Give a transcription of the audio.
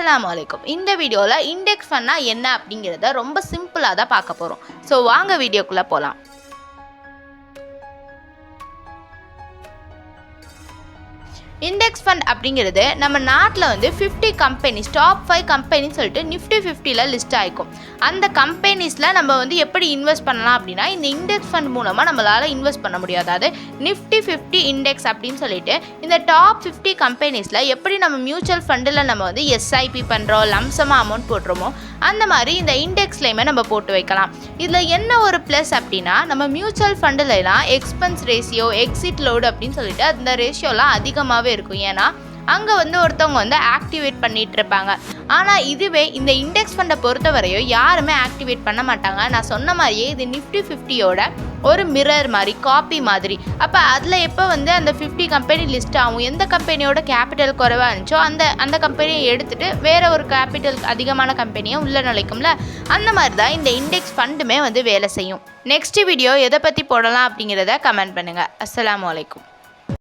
அஸ்லாம் வலைக்கும் இந்த வீடியோவில் இண்டெக்ஸ் ஃபண்ட்னா என்ன அப்படிங்கிறத ரொம்ப சிம்பிளாக தான் பார்க்க போகிறோம் ஸோ வாங்க வீடியோக்குள்ளே போகலாம் இண்டெக்ஸ் ஃபண்ட் அப்படிங்கிறது நம்ம நாட்டில் வந்து ஃபிஃப்டி கம்பெனிஸ் டாப் ஃபைவ் கம்பெனின்னு சொல்லிட்டு நிஃப்டி ஃபிஃப்டியில் லிஸ்ட் ஆகிக்கும் அந்த கம்பெனிஸில் நம்ம வந்து எப்படி இன்வெஸ்ட் பண்ணலாம் அப்படின்னா இந்த இண்டெக்ஸ் ஃபண்ட் மூலமாக நம்மளால் இன்வெஸ்ட் பண்ண முடியாது அதாவது நிஃப்டி ஃபிஃப்டி இண்டெக்ஸ் அப்படின்னு சொல்லிட்டு இந்த டாப் ஃபிஃப்டி கம்பெனிஸில் எப்படி நம்ம மியூச்சுவல் ஃபண்டில் நம்ம வந்து எஸ்ஐபி பண்ணுறோம் லம்சமாக அமௌண்ட் போடுறோமோ அந்த மாதிரி இந்த இண்டெக்ஸ்லையுமே நம்ம போட்டு வைக்கலாம். இதில் என்ன ஒரு ப்ளஸ் அப்படின்னா நம்ம மியூச்சுவல் ஃபண்டுலலாம் எக்ஸ்பென்ஸ் ரேஷியோ எக்ஸிட் லோடு அப்படின்னு சொல்லிட்டு அந்த ரேஷியோலாம் அதிகமாகவே இருக்கும். ஏன்னா அங்கே வந்து ஒருத்தவங்க வந்து ஆக்டிவேட் பண்ணிட்டு இருப்பாங்க. ஆனால் இதுவே இந்த இண்டெக்ஸ் ஃபண்டை பொறுத்தவரையும் யாருமே ஆக்டிவேட் பண்ண மாட்டாங்க. நான் சொன்ன மாதிரியே இது நிஃப்டி ஃபிஃப்டியோட ஒரு மிரர் மாதிரி காப்பி மாதிரி. அப்போ அதில் எப்போ வந்து அந்த ஃபிஃப்டி கம்பெனி லிஸ்ட் ஆகும் எந்த கம்பெனியோட கேபிட்டல் குறைவாக இருந்துச்சோ அந்த அந்த கம்பெனியை எடுத்துகிட்டு வேறு ஒரு கேபிட்டல் அதிகமான கம்பெனியை உள்ள நுழைக்கும்ல அந்த மாதிரி தான் இந்த இண்டெக்ஸ் ஃபண்டுமே வந்து வேலை செய்யும். நெக்ஸ்ட் வீடியோ எதை பற்றி போடலாம் அப்படிங்கிறத கமெண்ட் பண்ணுங்கள் அஸ்ஸலாமு அலைக்கும்.